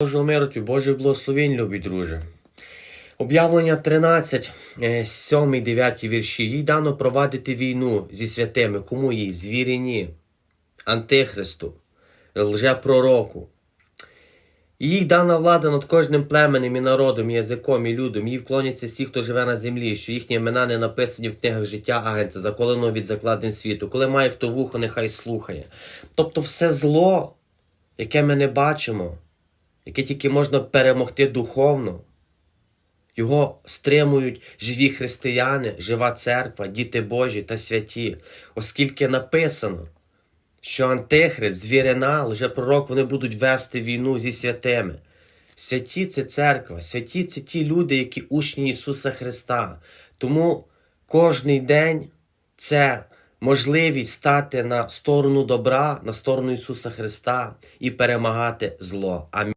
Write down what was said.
Божого миру тобі, Божий благословень, любі друже. Об'явлення 13, 7, 9 вірші. Їй дано провадити війну зі святими. Кому їй? Звірині, Антихристу, лжепророку. Їй дана влада над кожним племенем і народом, і язиком, і людом. Їй вклоняться всі, хто живе на землі, що їхні імена не написані в книгах життя агенця, заколено від закладин світу. Коли має хто вухо, нехай слухає. Тобто все зло, яке ми не бачимо, яке тільки можна перемогти духовно, його стримують живі християни, жива церква, діти Божі та святі, оскільки написано, що Антихрист, звірина, лжепророк, вони будуть вести війну зі святими. Святі це церква, святі це ті люди, які учні Ісуса Христа. Тому кожний день це можливість стати на сторону добра, на сторону Ісуса Христа і перемагати зло. Амінь.